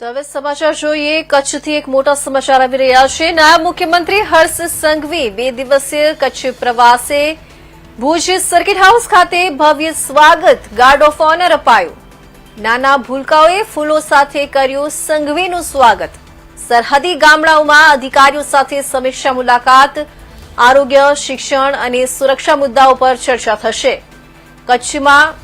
તો હવે સમાચાર જોઈએ. કચ્છથી એક મોટા સમાચાર આવી રહ્યા છે. નાયબ મુખ્યમંત્રી હર્ષ સંઘવી બે દિવસીય કચ્છ પ્રવાસે ભુજ સર્કિટ હાઉસ ખાતે ભવ્ય સ્વાગત ગાર્ડ ઓફ ઓનર અપાયું. નાના ભૂલકાઓએ ફૂલો સાથે કર્યું સંઘવીનું સ્વાગત. સરહદી ગામડાઓમાં અધિકારીઓ સાથે સમીક્ષા મુલાકાત, આરોગ્ય, શિક્ષણ અને સુરક્ષા મુદ્દાઓ પર ચર્ચા થશે. કચ્છમાં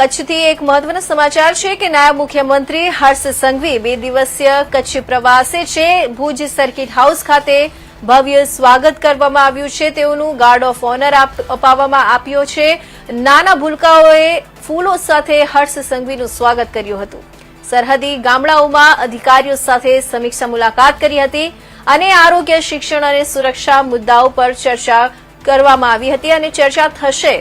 કચ્છથી એક મહત્વના સમાચાર છે કે નાયબ મુખ્યમંત્રી હર્ષ સંઘવી બે દિવસીય કચ્છ પ્રવાસે છે. ભુજ સર્કિટ હાઉસ ખાતે ભવ્ય સ્વાગત કરવામાં આવ્યું છે. તેઓનું ગાર્ડ ઓફ ઓનર અપાવવામાં આપ્યો છે. નાના ભૂલકાઓએ ફૂલો સાથે હર્ષ સંઘવીનું સ્વાગત કર્યું હતું. સરહદી ગામડાઓમાં અધિકારીઓ સાથે સમીક્ષા મુલાકાત કરી હતી અને આરોગ્ય, શિક્ષણ અને સુરક્ષા મુદ્દાઓ પર ચર્ચા કરવામાં આવી હતી અને ચર્ચા થશે.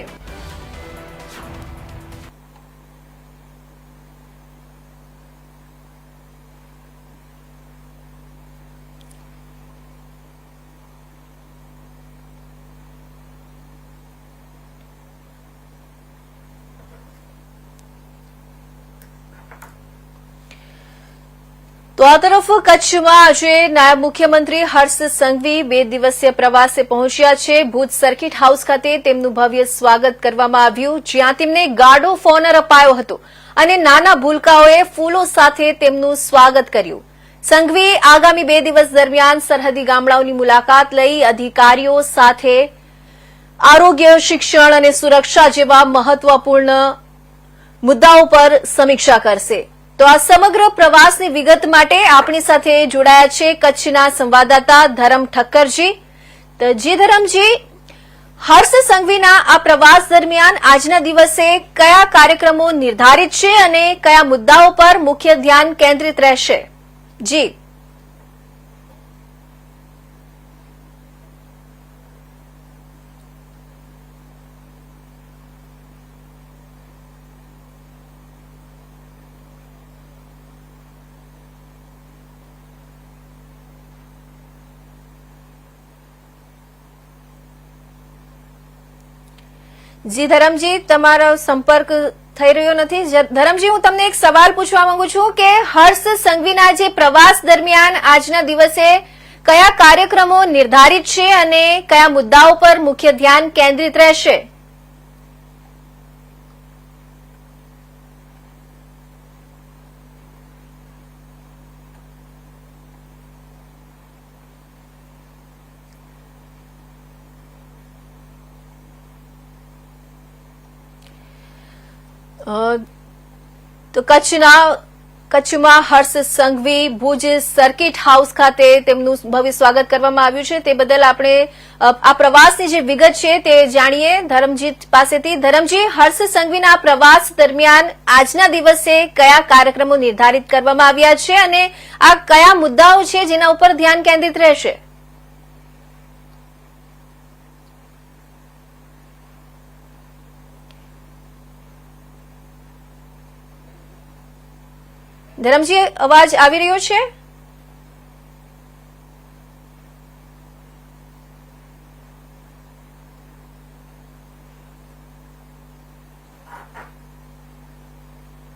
તો આ તરફ કચ્છમાં આજે નાયબ મુખ્યમંત્રી હર્ષ સંઘવી બે દિવસીય પ્રવાસે પહોંચ્યા છે. ભુજ સર્કિટ હાઉસ ખાતે તેમનું ભવ્ય સ્વાગત કરવામાં આવ્યું, જ્યાં તેમને ગાર્ડ ઓફ ઓનર અપાયો હતો અને નાના ભૂલકાઓએ ફૂલો સાથે તેમનું સ્વાગત કર્યું. સંઘવી આગામી બે દિવસ દરમિયાન સરહદી ગામડાઓની મુલાકાત લઈ અધિકારીઓ સાથે આરોગ્ય, શિક્ષણ અને સુરક્ષા જેવા મહત્વપૂર્ણ મુદ્દાઓ પર સમીક્ષા કરશે. તો આ સમગ્ર પ્રવાસની વિગત માટે આપણી સાથે જોડાયા છે કચ્છના સંવાદદાતા ધરમ ઠક્કરજી. તો જી ધરમજી, હર્ષ સંઘવીના આ પ્રવાસ દરમિયાન આજના દિવસે કયા કાર્યક્રમો નિર્ધારિત છે અને કયા મુદ્દાઓ પર મુખ્ય ધ્યાન કેન્દ્રિત રહેશે? જી. જી ધરમજી, તમારો સંપર્ક થઈ રહ્યો નથી. ધરમજી, હું તમને એક સવાલ પૂછવા માંગુ છું કે હર્ષ સંઘવીના જે પ્રવાસ દરમિયાન આજના દિવસે કયા કાર્યક્રમો નિર્ધારિત છે અને કયા મુદ્દાઓ પર મુખ્ય ધ્યાન કેન્દ્રિત રહેશે? તો કચ્છના, કચ્છમાં હર્ષ સંઘવી ભુજ સર્કિટ હાઉસ ખાતે તેમનું ભવ્ય સ્વાગત કરવામાં આવ્યું છે. તે બદલ આપણે આ પ્રવાસની જે વિગત છે તે જાણીએ. ધરમજીત પાસેથી. ધરમજી, હર્ષ સંઘવીના પ્રવાસ દરમિયાન આજના દિવસે કયા કાર્યક્રમો નિર્ધારિત કરવામાં આવ્યા છે અને આ કયા મુદ્દાઓ છે જેના ઉપર ધ્યાન કેન્દ્રિત રહેશે? ધરમજી અવાજ આવી રહ્યો છે?